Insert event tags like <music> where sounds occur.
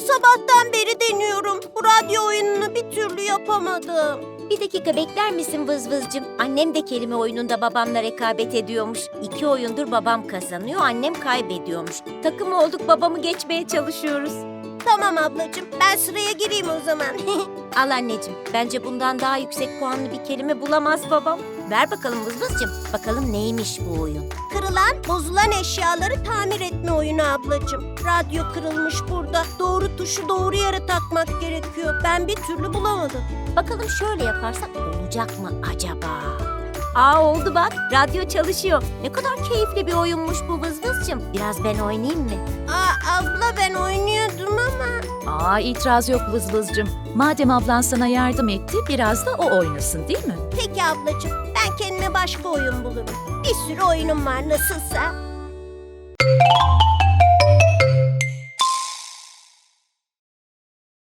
Sabahtan beri deniyorum. Bu radyo oyununu bir türlü yapamadım. Bir dakika bekler misin vız vızcım? Annem de kelime oyununda babamla rekabet ediyormuş. İki oyundur babam kazanıyor, annem kaybediyormuş. Takım olduk babamı geçmeye çalışıyoruz. Tamam ablacığım ben sıraya gireyim o zaman. <laughs> Al anneciğim, bence bundan daha yüksek puanlı bir kelime bulamaz babam. Ver bakalım vız vızcım, bakalım neymiş bu oyun. Kırılan, bozulan eşyaları tamir etme oyunu ablacığım. Radyo kırılmış burada. Doğru tuşu doğru yere takmak gerekiyor. Ben bir türlü bulamadım. Bakalım şöyle yaparsak olacak mı acaba? Aa oldu bak, radyo çalışıyor. Ne kadar keyifli bir oyunmuş bu vız vızcım. Biraz ben oynayayım mı? Aa abla ben oynuyordum. Aa itiraz yok vız vızcım. Madem ablan sana yardım etti biraz da o oynasın değil mi? Peki ablacığım ben kendime başka oyun bulurum. Bir sürü oyunum var nasılsa.